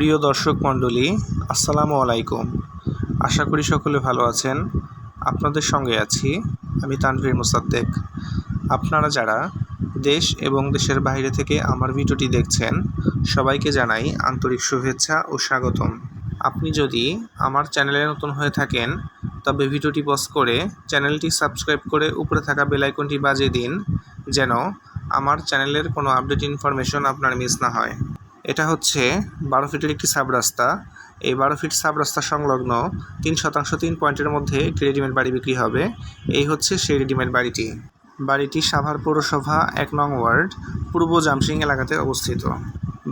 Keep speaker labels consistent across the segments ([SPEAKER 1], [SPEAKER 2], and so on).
[SPEAKER 1] প্রিয় দর্শক মণ্ডলী, আসসালামু আলাইকুম। আশা করি সকলে ভালো আছেন। আপনাদের সঙ্গে আছি আমি তানভীর মোসাদ্দেক। আপনারা যারা দেশ এবং দেশের বাইরে থেকে আমার ভিডিওটি দেখছেন, সবাইকে জানাই আন্তরিক শুভেচ্ছা ও স্বাগতম। আপনি যদি আমার চ্যানেলে নতুন হয়ে থাকেন, তবে ভিডিওটি পজ করে চ্যানেলটি সাবস্ক্রাইব করে উপরে থাকা বেল আইকনটি বাজিয়ে দিন, যেন আমার চ্যানেলের কোনো আপডেট ইনফরমেশন আপনার মিস না হয়। এটা হচ্ছে বারো ফিটের একটি সাব রাস্তা এই বারো ফিট সাব রাস্তা সংলগ্ন তিন শতাংশ তিন পয়েন্টের মধ্যে একটি রেডিমেড বাড়ি বিক্রি হবে। এই হচ্ছে সেই রেডিমেড বাড়িটি। বাড়িটি সাভার পৌরসভা এক নং ওয়ার্ড, পূর্ব জামসিং এলাকাতে অবস্থিত।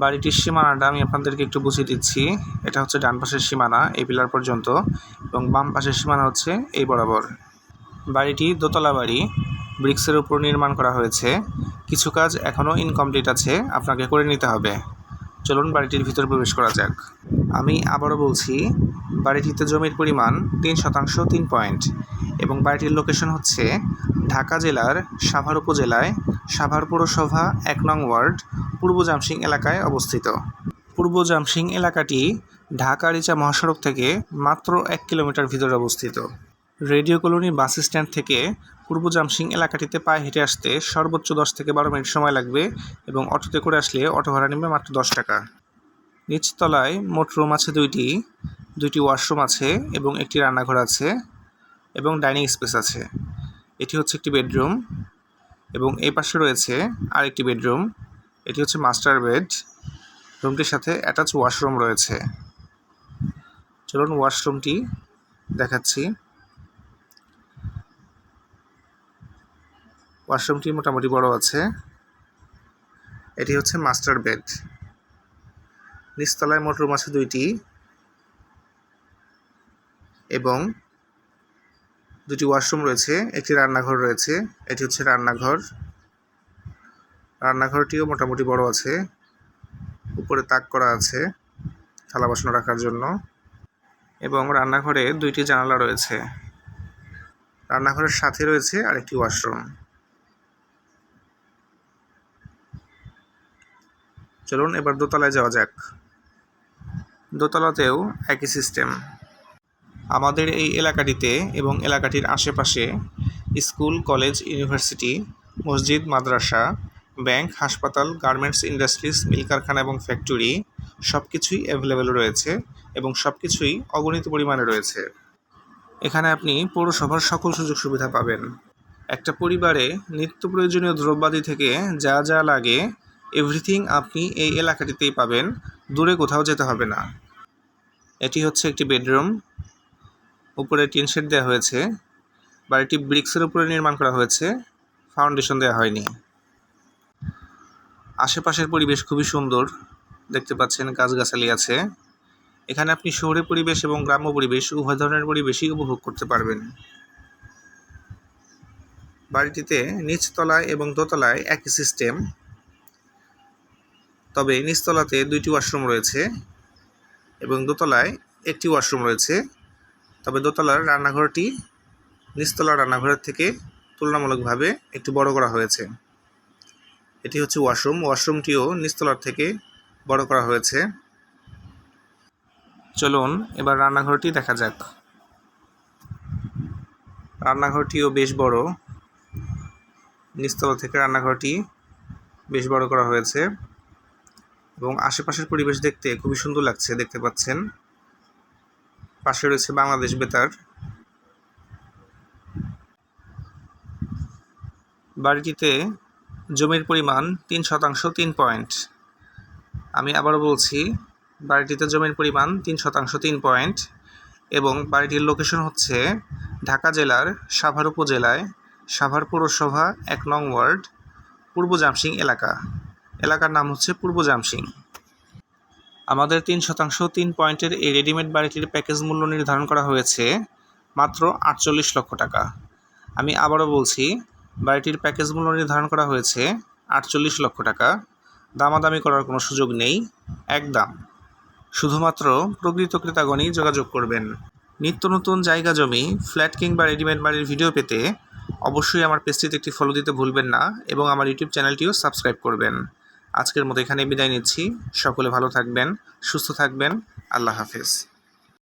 [SPEAKER 1] বাড়িটির সীমানাটা আমি আপনাদেরকে একটু বুঝিয়ে দিচ্ছি। এটা হচ্ছে ডান পাশের সীমানা, এই পিলার পর্যন্ত, এবং বাম পাশের সীমানা হচ্ছে এই বরাবর। বাড়িটি দোতলা বাড়ি, ব্রিক্সের উপর নির্মাণ করা হয়েছে। কিছু কাজ এখনও ইনকমপ্লিট আছে, আপনাকে করে নিতে হবে। চলুন বাড়িটির ভিতর প্রবেশ করা যাক। আমি আবারও বলছি, বাড়িটিতে জমির পরিমাণ তিন শতাংশ তিন পয়েন্ট এবং বাড়িটির লোকেশন হচ্ছে ঢাকা জেলার সাভার উপজেলায় সাভার পৌরসভা এক নং ওয়ার্ড, পূর্ব জামসিং এলাকায় অবস্থিত। পূর্ব জামসিং এলাকাটি ঢাকা রিচা মহাসড়ক থেকে মাত্র এক কিলোমিটার ভিতরে অবস্থিত। রেডিও কলোনি বাস স্ট্যান্ড থেকে পূর্ব জামসিং এলাকাটিতে পায়ে হেঁটে আসতে সর্বোচ্চ দশ থেকে বারো মিনিট সময় লাগবে এবং অটোতে করে আসলে অটো ভাড়া নেবে মাত্র দশ টাকা। নিচতলায় মোট রুম আছে দুইটি দুইটি ওয়াশরুম আছে এবং একটি রান্নাঘর আছে এবং ডাইনিং স্পেস আছে। এটি হচ্ছে একটি বেডরুম এবং এই পাশে রয়েছে আরেকটি বেডরুম। এটি হচ্ছে মাস্টার বেড। রুমটির সাথে অ্যাটাচ ওয়াশরুম রয়েছে। চলুন ওয়াশরুমটি দেখাচ্ছি। ওয়াশরুমটি মোটামুটি বড় আছে। এটি হচ্ছে মাস্টার বেড। নিচতলায় মোট রুম আছে দুইটি এবং দুটি ওয়াশরুম রয়েছে, একটি রান্নাঘর রয়েছে, এটি হচ্ছে রান্নাঘর। রান্নাঘরটিও মোটামুটি বড় আছে, উপরে তাক করা আছে, থালা বাসন রাখার জন্য। এবং রান্নাঘরে দুইটি জানালা রয়েছে। রান্নাঘরের সাথে রয়েছে আরেকটি ওয়াশরুম। চলুন এবার দোতলায় যাওয়া যাক। দোতলাতেও একই সিস্টেম। আমাদের এই এলাকাটিতে এবং এলাকাটির আশেপাশে স্কুল, কলেজ, ইউনিভার্সিটি, মসজিদ, মাদ্রাসা, ব্যাংক, হাসপাতাল, গার্মেন্টস ইন্ডাস্ট্রিজ মিল কারখানা এবং ফ্যাক্টরি সব কিছুই অ্যাভেলেবেল রয়েছে এবং সব কিছুই অগণিত পরিমাণে রয়েছে। এখানে আপনি পৌরসভার সকল সুযোগ সুবিধা পাবেন। একটা পরিবারে নিত্য প্রয়োজনীয় দ্রব্যাদি থেকে যা যা লাগে এভরিথিং আপনি এই এলাকাটিতেই পাবেন, দূরে কোথাও যেতে হবে না। এটি হচ্ছে একটি বেডরুম, উপরে টিন শেড দেওয়া হয়েছে, বাড়িটি ব্রিক্সের উপরে নির্মাণ করা হয়েছে, ফাউন্ডেশন দেওয়া হয়নি। আশেপাশের পরিবেশ খুবই সুন্দর, দেখতে পাচ্ছেন গাছগাছালি আছে। এখানে আপনি শহরের পরিবেশ এবং গ্রাম্য পরিবেশ, উভয় ধরনের পরিবেশই উপভোগ করতে পারবেন। বাড়িটিতে নিচতলায় এবং দোতলায় একই সিস্টেম তবে নিচতলাতে দুইটি ওয়াশরুম রয়েছে এবং দোতলায় একটি ওয়াশরুম রয়েছে। তবে দোতলার রান্নাঘরটি নিচতলার রান্নাঘরের থেকে তুলনামূলকভাবে একটু বড় করা হয়েছে। এটি হচ্ছে ওয়াশরুম। ওয়াশরুমটিও নিচতলার থেকে বড় করা হয়েছে। চলুন এবার রান্নাঘরটি দেখা যাক। রান্নাঘরটিও বেশ বড়। নিচতলা থেকে রান্নাঘরটি বেশ বড় করা হয়েছে। এবং আশেপাশের পরিবেশ দেখতে খুবই সুন্দর লাগছে, দেখতে পাচ্ছেন। পাশে রয়েছে বাংলাদেশ বেতার। বাড়িটিতে জমির পরিমাণ তিন শতাংশ, তিন পয়েন্ট। আমি আবারও বলছি, বাড়িটিতে জমির পরিমাণ তিন শতাংশ, তিন পয়েন্ট এবং বাড়িটির লোকেশন হচ্ছে ঢাকা জেলার সাভার উপজেলায় সাভার পৌরসভা এক নং ওয়ার্ড, পূর্ব জামসিং এলাকা। এলাকার নাম হচ্ছে পূর্ব জামসিং আমাদের তিন শতাংশ, তিন পয়েন্টের এই রেডিমেড বাড়িটির প্যাকেজ মূল্য নির্ধারণ করা হয়েছে মাত্র আটচল্লিশ লক্ষ টাকা। আমি আবারও বলছি, বাড়িটির প্যাকেজ মূল্য নির্ধারণ করা হয়েছে আটচল্লিশ লক্ষ টাকা। দামাদামি করার কোনো সুযোগ নেই, একদম। শুধুমাত্র প্রকৃত ক্রেতাগণই যোগাযোগ করবেন। নিত্য নতুন জায়গা জমি, ফ্ল্যাট কিংবা রেডিমেড বাড়ির ভিডিও পেতে অবশ্যই আমার পেজটিতে একটি ফলো দিতে ভুলবেন না এবং আমার ইউটিউব চ্যানেলটিও সাবস্ক্রাইব করবেন। আজকের মতো এখানে বিদায় নিচ্ছি। সকলে ভালো থাকবেন সুস্থ থাকবেন। আল্লাহ হাফেজ।